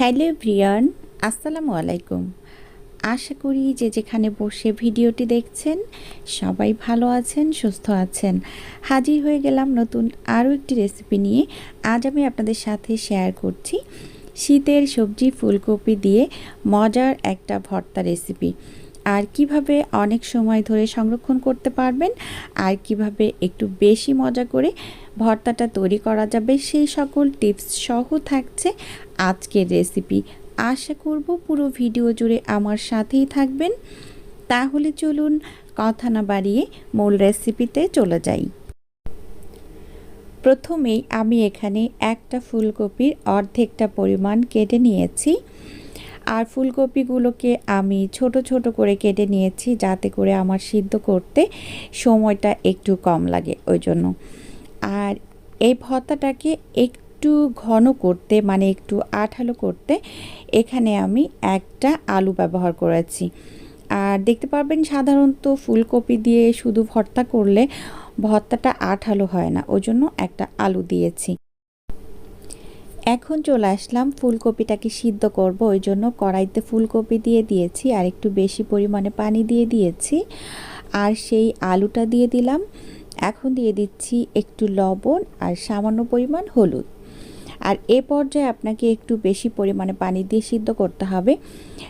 Hello Brian, আসসালামু আলাইকুম। আশা করি যে যেখানে বসে ভিডিওটি দেখছেন, সবাই ভালো আছেন, সুস্থ আছেন। হাজির হয়ে গেলাম নতুন আরও একটি রেসিপি নিয়ে। আজ আমি আপনাদের সাথে শেয়ার করছি শীতের সবজি ফুলকপি দিয়ে মজার একটা ভর্তা রেসিপি আর কীভাবে অনেক সময় ধরে সংরক্ষণ করতে পারবেন, আর কীভাবে একটু বেশি মজা করে ভর্তাটা তৈরি করা যাবে, সেই সকল টিপস সহ থাকছে আজকের রেসিপি আশা করব পুরো ভিডিও জুড়ে আমার সাথেই থাকবেন। তাহলে চলুন কথা না বাড়িয়ে মূল রেসিপিতে চলে যাই। প্রথমেই আমি এখানে একটা ফুলকপির অর্ধেকটা পরিমাণ কেটে নিয়েছি। আর ফুলকপিগুলোকে আমি ছোট ছোট করে কেটে নিয়েছি যাতে করে আমার সিদ্ধ করতে সময়টা একটু কম লাগে ওই জন্য। আর এই ভর্তাটাকে একটু ঘন করতে মানে একটু আঠালো করতে, এখানে আমি একটা আলু ব্যবহার করেছি। আর দেখতে পারবেন সাধারণত ফুলকপি দিয়ে শুধু ভর্তা করলে ভর্তাটা আঠালো হয় না ওই জন্য একটা আলু দিয়েছি। এখন চলে আসলাম ফুলকপিটাকে সিদ্ধ করব, ওই জন্য কড়াইতে ফুলকপি দিয়ে দিয়েছি, আর একটু বেশি পরিমাণে পানি দিয়ে দিয়েছি। আর সেই আলুটা দিয়ে দিলাম। এখন দিয়ে দিচ্ছি একটু লবণ আর সামান্য পরিমাণ হলুদ। আর এ পর্যায়ে আপনাকে একটু বেশি পরিমাণে পানি দিয়ে সিদ্ধ করতে হবে।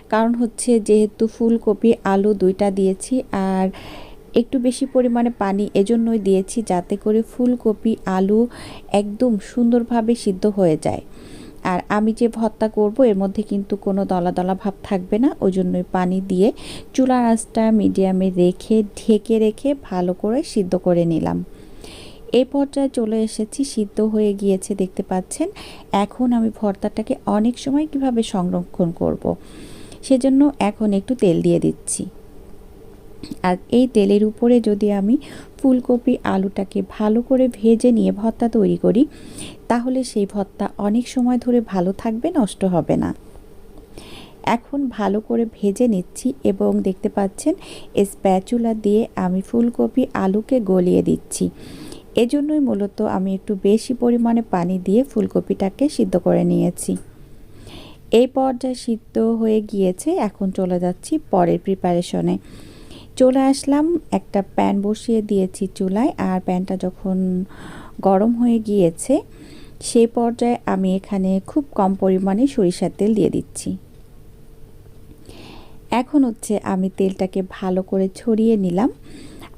কারণ হচ্ছে যেহেতু ফুলকপি, আলু দুইটা দিয়েছি আর একটু বেশি পরিমাণে পানি এজন্যই দিয়েছি যাতে করে ফুলকপি, আলু একদম সুন্দরভাবে সিদ্ধ হয়ে যায়। আর আমি যে ভর্তা করব এর মধ্যে কিন্তু কোনো দলা দলা ভাব থাকবে না। ওই জন্যই পানি দিয়ে চুলার আঁচটা মিডিয়ামে রেখে, ঢেকে রেখে ভালো করে সিদ্ধ করে নিলাম। এই পর্যায়ে চলে এসেছি, সিদ্ধ হয়ে গিয়েছে দেখতে পাচ্ছেন। এখন আমি ভর্তাটাকে অনেক সময় কীভাবে সংরক্ষণ করব। সেজন্য এখন একটু তেল দিয়ে দিচ্ছি। আর এই তেলের উপরে যদি আমি ফুলকপি, আলুটাকে ভালো করে ভেজে নিয়ে ভর্তা তৈরি করি, তাহলে সেই ভর্তা অনেক সময় ধরে ভালো থাকবে, নষ্ট হবে না। এখন ভালো করে ভেজে নিচ্ছি এবং দেখতে পাচ্ছেন স্প্যাচুলা দিয়ে আমি ফুলকপি, আলুকে গলিয়ে দিচ্ছি। এজন্যই মূলত আমি একটু বেশি পরিমাণে পানি দিয়ে ফুলকপিটাকে সিদ্ধ করে নিয়েছি। এই পর্যায়ে সিদ্ধ হয়ে গিয়েছে, এখন চলে যাচ্ছি পরের প্রিপারেশনে চলে আসলাম, একটা প্যান বসিয়ে দিয়েছি চুলায়, আর প্যানটা যখন গরম হয়ে গিয়েছে, সেই পর্যায়ে আমি এখানে খুব কম পরিমাণে সরিষার তেল দিয়ে দিচ্ছি। এখন হচ্ছে আমি তেলটাকে ভালো করে ছড়িয়ে নিলাম।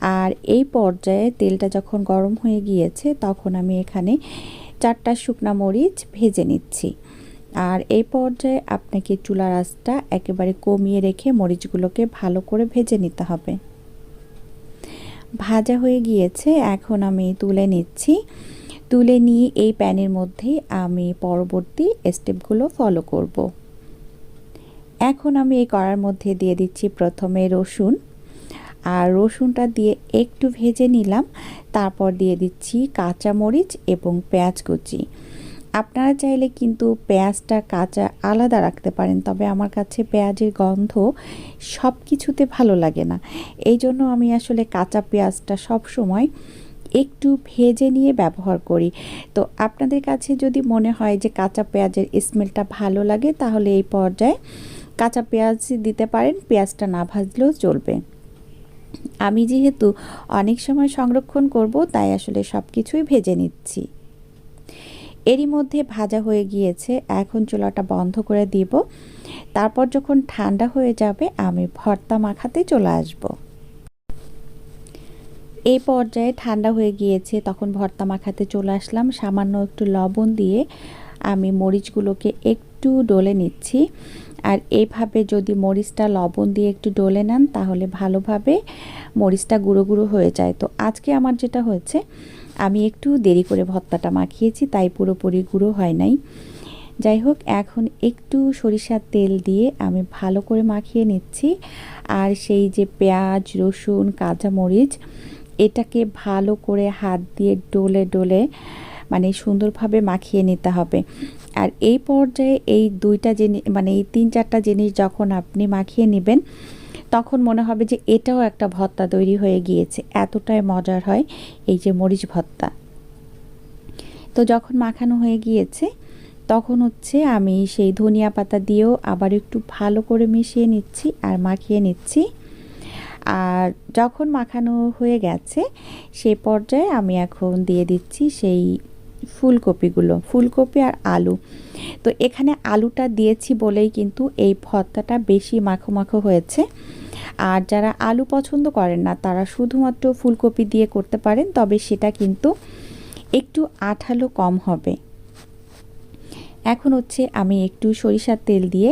আর এই পর্যায়ে তেলটা যখন গরম হয়ে গিয়েছে, তখন আমি এখানে চারটা শুকনা মরিচ ভেজে নিচ্ছি। আর এই পর্যায়ে আপনাকে চুলার আঁচটা একেবারে কমিয়ে রেখে মরিচগুলোকে ভালো করে ভেজে নিতে হবে। ভাজা হয়ে গিয়েছে, এখন আমি তুলে নিচ্ছি। তুলে নিয়ে এই প্যানের মধ্যেই আমি পরবর্তী স্টেপগুলো ফলো করব। এখন আমি এই কড়ার মধ্যে দিয়ে দিচ্ছি প্রথমে রসুন। আর রসুনটা দিয়ে একটু ভেজে নিলাম। তারপর দিয়ে দিচ্ছি কাঁচামরিচ এবং পেঁয়াজ কুচি। আপনারা চাইলে কিন্তু পেঁয়াজটা কাঁচা আলাদা রাখতে পারেন, তবে আমার কাছে পেঁয়াজের গন্ধ সব কিছুতে ভালো লাগে না। এই জন্য আমি আসলে কাঁচা পেঁয়াজটা সব সময় একটু ভেজে নিয়ে ব্যবহার করি। তো আপনাদের কাছে যদি মনে হয় যে কাঁচা পেঁয়াজের স্মেলটা ভালো লাগে, তাহলে এই পর্যায়ে কাঁচা পেঁয়াজ দিতে পারেন, পেঁয়াজটা না ভাজলেও চলবে। আমি যেহেতু অনেক সময় সংরক্ষণ করব, তাই আসলে সব কিছুই ভেজে নিচ্ছি। এরই মধ্যে ভাজা হয়ে গিয়েছে, এখন চুলাটা বন্ধ করে দিব। তারপর যখন ঠান্ডা হয়ে যাবে, আমি ভর্তা মাখাতে চলে আসব। এই পর্যায়ে ঠান্ডা হয়ে গিয়েছে, তখন ভর্তা মাখাতে চলে আসলাম। সামান্য একটু লবণ দিয়ে আমি মরিচগুলোকে একটু ডলে নিচ্ছি। আর এইভাবে যদি মরিচটা লবণ দিয়ে একটু ডলে নেন, তাহলে ভালোভাবে মরিচটা গুঁড়ো গুঁড়ো হয়ে যায়। তো আজকে আমার যেটা হয়েছে, আমি একটু দেরি করে ভর্তাটা মাখিয়েছি, তাই পুরোপুরি গুঁড়ো হয় নাই। যাই হোক, এখন একটু সরিষার তেল দিয়ে আমি ভালো করে মাখিয়ে নিচ্ছি। আর সেই যে পেঁয়াজ, রসুন কাঁচামরিচ এটাকে ভালো করে হাত দিয়ে ডলে ডলে মানে সুন্দরভাবে মাখিয়ে নিতে হবে। আর এই পর্যায়ে এই দুইটা জিনিস মানে এই তিন চারটা জিনিস যখন আপনি মাখিয়ে নেবেন, তখন মনে হবে যে এটাও একটা ভর্তা তৈরি হয়ে গিয়েছে। এতটাই মজার হয় এই যে মরিচ ভর্তা। তো যখন মাখানো হয়ে গিয়েছে, তখন হচ্ছে আমি সেই ধনিয়া পাতা দিয়েও আবার একটু ভালো করে মিশিয়ে নিচ্ছি আর মাখিয়ে নিচ্ছি। আর যখন মাখানো হয়ে গেছে সেই পর্যায়ে আমি এখন দিয়ে দিচ্ছি সেই ফুলকপিগুলো, ফুলকপি আর আলু। তো এখানে আলুটা দিয়েছি বলেই কিন্তু এই ভর্তাটা বেশি মাখো মাখো হয়েছে। আর যারা আলু পছন্দ করেন না, তারা শুধুমাত্র ফুলকপি দিয়ে করতে পারেন, তবে সেটা কিন্তু একটু আঠালো কম হবে। এখন হচ্ছে আমি একটু সরিষার তেল দিয়ে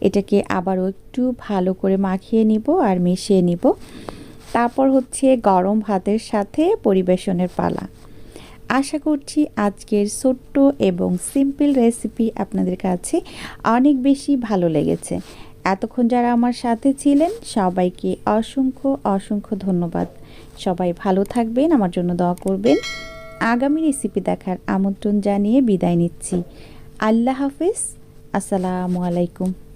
এটাকে আবারও একটু ভালো করে মাখিয়ে নিব আর মিশিয়ে নিব। তারপর হচ্ছে গরম ভাতের সাথে পরিবেশনের পালা। আশা করছি আজকের ছোট্ট এবং সিম্পল রেসিপি আপনাদের কাছে অনেক বেশি ভালো লেগেছে। এতক্ষণ যারা আমার সাথে ছিলেন, সবাইকে অসংখ্য অসংখ্য ধন্যবাদ। সবাই ভালো থাকবেন, আমার জন্য দোয়া করবেন। আগামী রেসিপি দেখার আমন্ত্রণ জানিয়ে বিদায় নিচ্ছি। আল্লাহ হাফিজ। আসসালামু আলাইকুম।